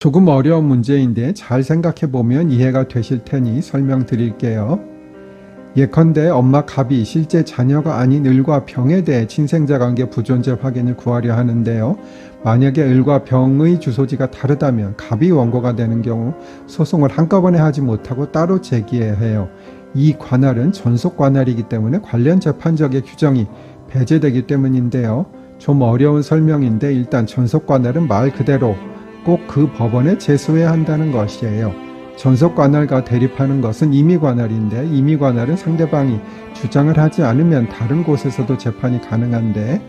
조금 어려운 문제인데 잘 생각해 보면 이해가 되실 테니 설명드릴게요. 예컨대 엄마 갑이 실제 자녀가 아닌 을과 병에 대해 친생자 관계 부존재 확인을 구하려 하는데요. 만약에 을과 병의 주소지가 다르다면 갑이 원고가 되는 경우 소송을 한꺼번에 하지 못하고 따로 제기해야 해요. 이 관할은 전속 관할이기 때문에 관련 재판적의 규정이 배제되기 때문인데요. 좀 어려운 설명인데 일단 전속 관할은 말 그대로 꼭 그 법원에 제소해야 한다는 것이에요. 전속 관할과 대립하는 것은 임의 관할인데 임의 관할은 상대방이 주장을 하지 않으면 다른 곳에서도 재판이 가능한데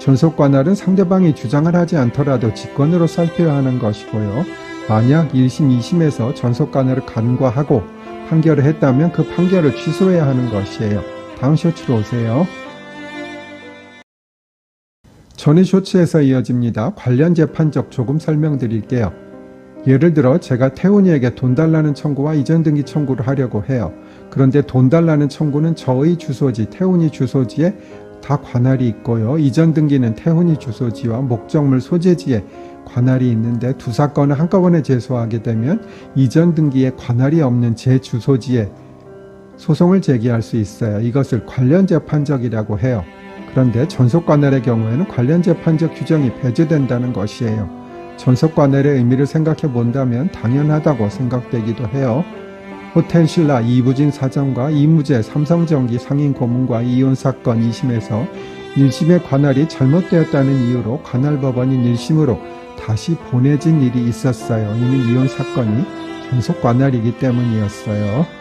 전속 관할은 상대방이 주장을 하지 않더라도 직권으로 살펴야 하는 것이고요. 만약 1심, 2심에서 전속 관할을 간과하고 판결을 했다면 그 판결을 취소해야 하는 것이에요. 다음 쇼츠로 오세요. 전의 쇼츠에서 이어집니다. 관련 재판적 조금 설명드릴게요. 예를 들어 제가 태훈이에게 돈 달라는 청구와 이전 등기 청구를 하려고 해요. 그런데 돈 달라는 청구는 저의 주소지, 태훈이 주소지에 다 관할이 있고요. 이전 등기는 태훈이 주소지와 목적물 소재지에 관할이 있는데 두 사건을 한꺼번에 제소하게 되면 이전 등기에 관할이 없는 제 주소지에 소송을 제기할 수 있어요. 이것을 관련 재판적이라고 해요. 그런데 전속 관할의 경우에는 관련 재판적 규정이 배제된다는 것이에요. 전속 관할의 의미를 생각해 본다면 당연하다고 생각되기도 해요. 호텔 신라 이부진 사장과 이무재 삼성전기 상인 고문과 이혼 사건 2심에서 1심의 관할이 잘못되었다는 이유로 관할법원인 1심으로 다시 보내진 일이 있었어요. 이는 이혼 사건이 전속 관할이기 때문이었어요.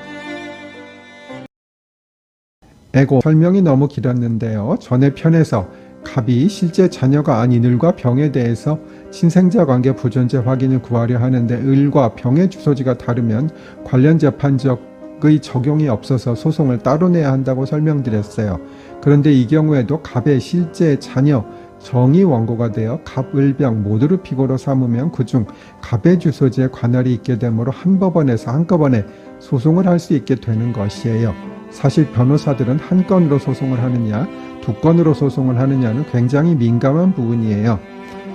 에고 설명이 너무 길었는데요. 전에 편에서 갑이 실제 자녀가 아닌 을과 병에 대해서 친생자 관계 부존재 확인을 구하려 하는데 을과 병의 주소지가 다르면 관련 재판적의 적용이 없어서 소송을 따로 내야 한다고 설명드렸어요. 그런데 이 경우에도 갑의 실제 자녀 정이 원고가 되어 갑, 을, 병 모두를 피고로 삼으면 그중 갑의 주소지에 관할이 있게 되므로 한 법원에서 한꺼번에 소송을 할 수 있게 되는 것이에요. 사실 변호사들은 한 건으로 소송을 하느냐, 두 건으로 소송을 하느냐는 굉장히 민감한 부분이에요.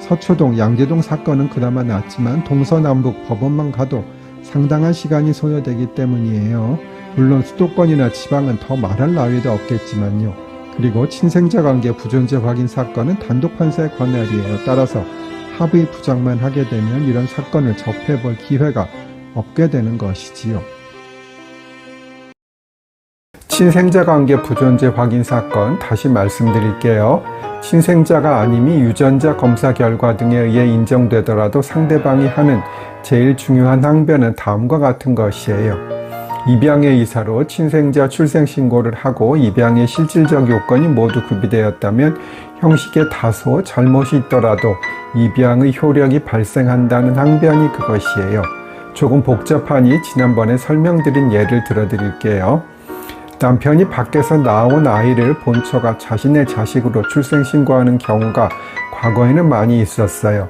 서초동, 양재동 사건은 그나마 낫지만 동서남북 법원만 가도 상당한 시간이 소요되기 때문이에요. 물론 수도권이나 지방은 더 말할 나위도 없겠지만요. 그리고 친생자 관계 부존재 확인 사건은 단독 판사의 권한이에요. 따라서 합의 부장만 하게 되면 이런 사건을 접해볼 기회가 없게 되는 것이지요. 친생자 관계 부존재 확인 사건 다시 말씀드릴게요. 친생자가 아님이 유전자 검사 결과 등에 의해 인정되더라도 상대방이 하는 제일 중요한 항변은 다음과 같은 것이에요. 입양의 이사로 친생자 출생 신고를 하고 입양의 실질적 요건이 모두 구비되었다면 형식에 다소 잘못이 있더라도 입양의 효력이 발생한다는 항변이 그것이에요. 조금 복잡하니 지난번에 설명드린 예를 들어드릴게요. 남편이 밖에서 나온 아이를 본처가 자신의 자식으로 출생신고하는 경우가 과거에는 많이 있었어요.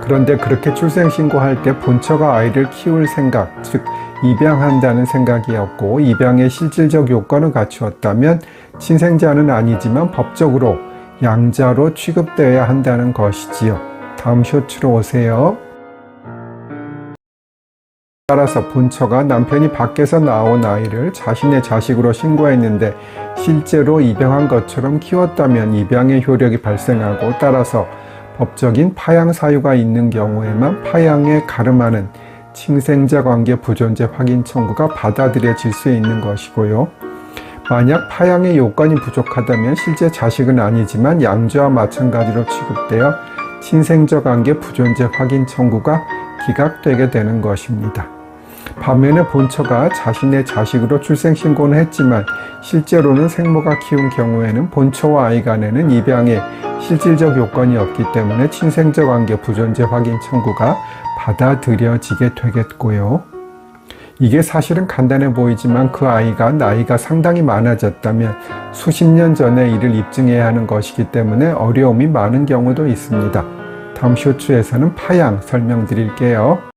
그런데 그렇게 출생신고할 때 본처가 아이를 키울 생각, 즉, 입양한다는 생각이었고, 입양의 실질적 요건을 갖추었다면, 친생자는 아니지만 법적으로 양자로 취급되어야 한다는 것이지요. 다음 쇼츠로 오세요. 따라서 본처가 남편이 밖에서 나온 아이를 자신의 자식으로 신고했는데 실제로 입양한 것처럼 키웠다면 입양의 효력이 발생하고 따라서 법적인 파양 사유가 있는 경우에만 파양에 가름하는 친생자 관계 부존재 확인 청구가 받아들여질 수 있는 것이고요. 만약 파양의 요건이 부족하다면 실제 자식은 아니지만 양자와 마찬가지로 취급되어 친생자 관계 부존재 확인 청구가 기각되게 되는 것입니다. 반면에 본처가 자신의 자식으로 출생신고는 했지만 실제로는 생모가 키운 경우에는 본처와 아이 간에는 입양에 실질적 요건이 없기 때문에 친생자 관계 부존재 확인 청구가 받아들여지게 되겠고요. 이게 사실은 간단해 보이지만 그 아이가 나이가 상당히 많아졌다면 수십 년 전에 이를 입증해야 하는 것이기 때문에 어려움이 많은 경우도 있습니다. 다음 쇼츠에서는 파양 설명드릴게요.